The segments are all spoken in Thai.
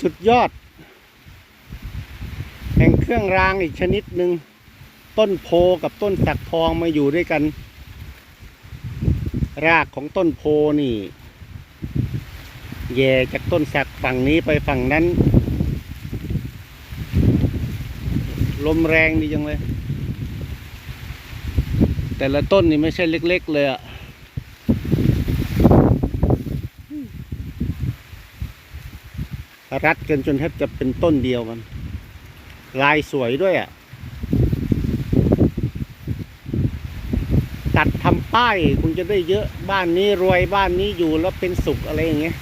สุดยอด แห่งเครื่องรางอีกชนิดหนึ่งต้นโพกับต้นสักทองมาอยู่ด้วยกัน รากของต้นโพนี่ แย่จากต้นสักฝั่งนี้ไปฝั่งนั้น ลมแรงดีจังเลย แต่ละต้นนี่ไม่ใช่เล็ก ๆ เลยอะ รัดกันจนแทบจะเป็นต้นเดียวกัน ลายสวยด้วยอะตัดทำป้ายคุณจะได้เยอะบ้านนี้รวยบ้านนี้อยู่แล้วเป็นสุขอะไรอย่างเงี้ย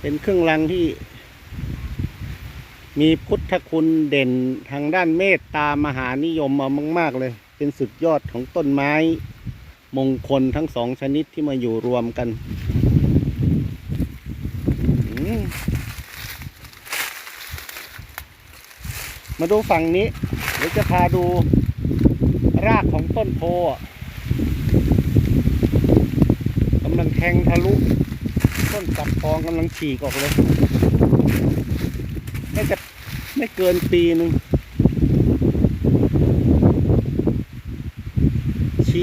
เป็นเครื่องรางที่ มีพุทธคุณเด่นทางด้านเมตตามหานิยมมามาก ๆ เลย เป็นสุดยอดของต้นไม้ มงคลทั้งสองชนิดที่มาอยู่รวมกัน มาดูฝั่งนี้ เดี๋ยวจะพาดูรากของต้นโพกำลังแทงทะลุ ต้นสักทองกำลังฉีกออกเลย น่าจะไม่เกินปีหนึ่ง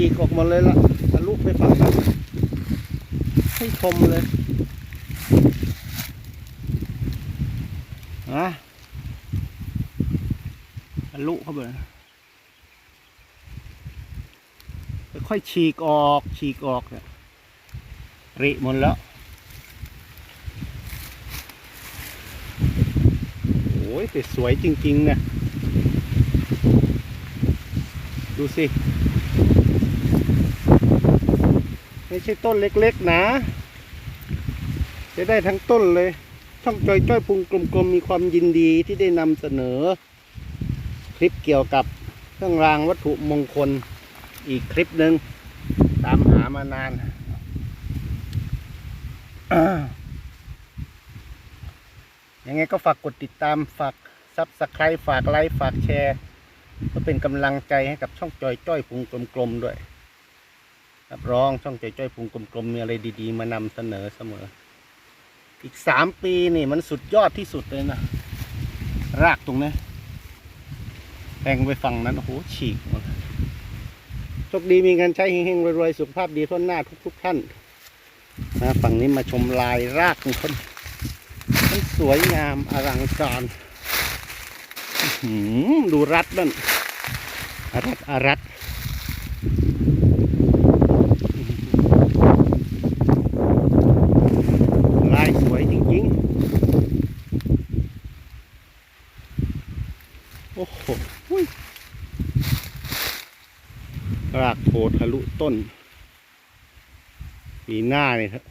ฉีกออกมาเลยละทะลุไปฝั่งนั้นให้ชมเลยอะทะลุเข้าไปค่อยฉีกออกฉีกออกเนี่ยริหมดแล้วโอ้ยแต่สวยจริง ๆ นะ ดูสิ ไม่ใช่ต้นเล็กๆนะจะได้ทั้งต้นเลย ช่องจอยจ้อยพุงกลมๆมีความยินดีที่ได้นำเสนอ คลิปเกี่ยวกับเครื่องรางวัตถุมงคลอีกคลิปหนึ่งตามหามานานยังไงก็ฝากกดติดตามฝากซับสไครต์ฝากไลค์ฝากแชร์เพื่อเป็นกำลังใจให้กับช่องจอยจ้อยพุงกลมๆด้วย รับรองช่องใจจ้อยพุงกลมๆมีอะไรดีๆ มานำเสนอเสมอ อีกสามปีนี่มันสุดยอดที่สุดเลยนะ รากตรงนี้แทงไปฝั่งนั้น โอ้โห ฉีกหมดโชคดีมีเงินใช้เฮงๆรวยๆ สุขภาพดีทั่วหน้าทุกๆท่านนะฝั่งนี้มาชมลายรากของคนมันสวยงามอลังการดูรัดนั่นอารัดอารัดลายสวยจริงๆ โอ้โหรากโผล่ทะลุต้น มีหน้าเนี่ยครับ